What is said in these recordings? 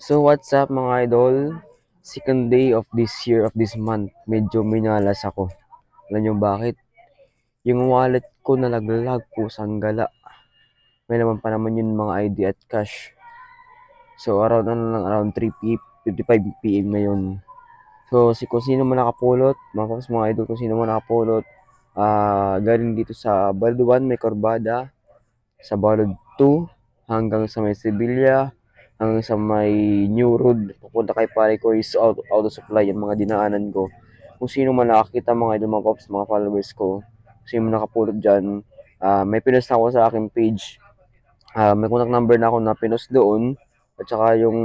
So what's up mga idol? Second day of this year of this month, medyo minalas ako. Alam niyo bakit? Yung wallet ko nalaglag po gala. May naman pa naman yun mga ID at cash. So around ano lang, around 3 p 55 PM ngayon. So si kung sino man nakapulot, mga mga idol kung sino man nakapulot, ah galing dito sa Baldo 1 may Corbada, sa Balod 2 hanggang sa may Sevilla, hanggang sa may New Road, papunta kay pare ko is auto, auto supply yung mga dinaanan ko. Kung sino man nakakita mga idol, mga pops, mga followers ko, sino man nakapulot dyan, ah may pinost na ako sa aking page. Ah may contact number na ako na pinost doon. At saka yung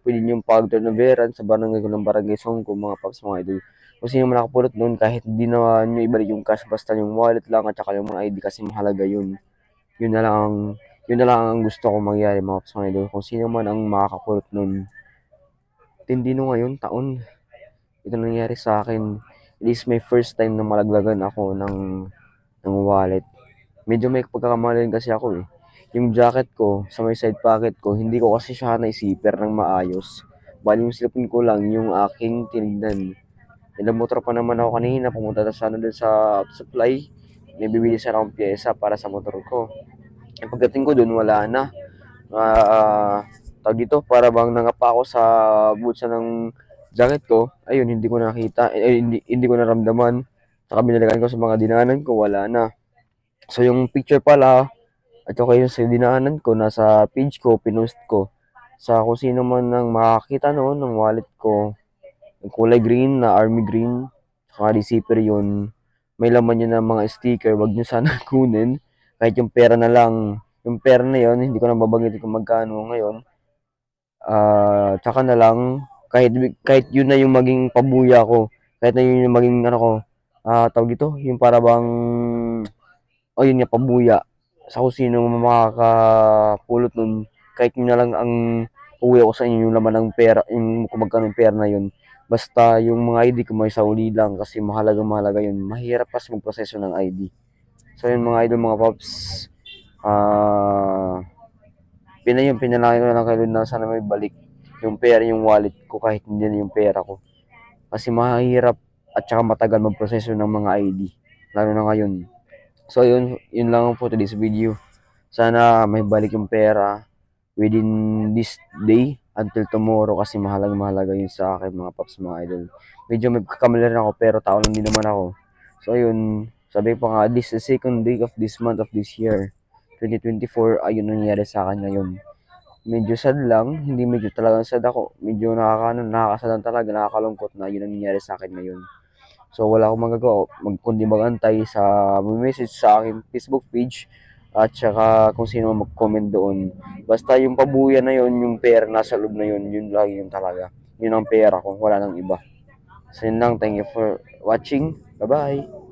pwede niyong pag-turnoveran sa barangay ko ng barangay song ko, mga pops, mga idol. Kung sino man nakapulot doon, kahit hindi na nyo ibalik yung cash, basta yung wallet lang at saka yung mga ID kasi mahalaga yun. Yun na lang ang yun na lang ang gusto ko mangyari mga pops, mga idol. Kung sino man ang makakapulot nun, tindi no ngayon, taon. Ito nangyari sa akin. It is my first time na malaglagan ako ng, ng wallet. Medyo may pagkakamali kasi ako eh. Yung jacket ko, sa may side pocket ko, hindi ko kasi siya na-zipper ng maayos. Bali yung silipin ko lang yung aking tinignan. Nilamotor pa naman ako kanina, pumunta na sana dun sa supply. May bibili sa akong pyesa para sa motor ko. Eh, pagdating ko dun, wala na. Ah, tawag dito, para bang nangapa ako sa bulsa ng jacket ko. Ayun, hindi ko nakita, eh, hindi, hindi ko naramdaman. Saka binalikan ko sa mga dinaanan ko, wala na. So yung picture pala, at yung sa dinaanan ko, nasa page ko, pinost ko. Sa kung sino man nang makakita noon ng wallet ko, yung kulay green na army green, saka receiver yun. May laman yun ng mga sticker, wag nyo sana kunin. Kahit yung pera na lang, yung pera na yun, hindi ko na babanggitin kung magkano ngayon. Ah, tsaka na lang, kahit, kahit yun na yung maging pabuya ko, kahit na yun yung maging, ano ko, ah, tawag ito, yung para bang, o yun nga, pabuya. Sa kung sino makakapulot nun, kahit yun na lang ang uwi ko sa inyo yung laman ng pera, yung kung magkano yung pera na yun. Basta yung mga ID ko may sauli lang kasi mahalaga mahalaga yun. Mahirap kasi magproseso ng ID. So yun mga idol, mga pops, ah, pinayun, pinalangin ko na lang kayo na sana may balik yung pera, yung wallet ko kahit hindi na yung pera ko. Kasi mahirap at saka matagal magproseso ng mga ID. Lalo na ngayon. So yun, yun lang po today's video. Sana may balik yung pera within this day until tomorrow kasi mahalaga mahalaga yun sa akin mga paps mga idol. Medyo may kakamali rin ako pero tao lang din naman ako. So yun, sabi pa nga, this is the second day of this month of this year. 2024, ayun nangyari sa akin ngayon. Medyo sad lang, hindi medyo talagang sad ako. Medyo nakakano, nakakasalan talaga, nakakalungkot na yun ang nangyari sa akin ngayon. So wala akong magagawa, mag, kundi magantay sa message sa aking Facebook page at saka kung sino mag-comment doon. Basta yung pabuya na yun, yung pera nasa loob na yun, yun lagi yun talaga. Yun ang pera ko, wala nang iba. So yun lang, thank you for watching. Bye-bye!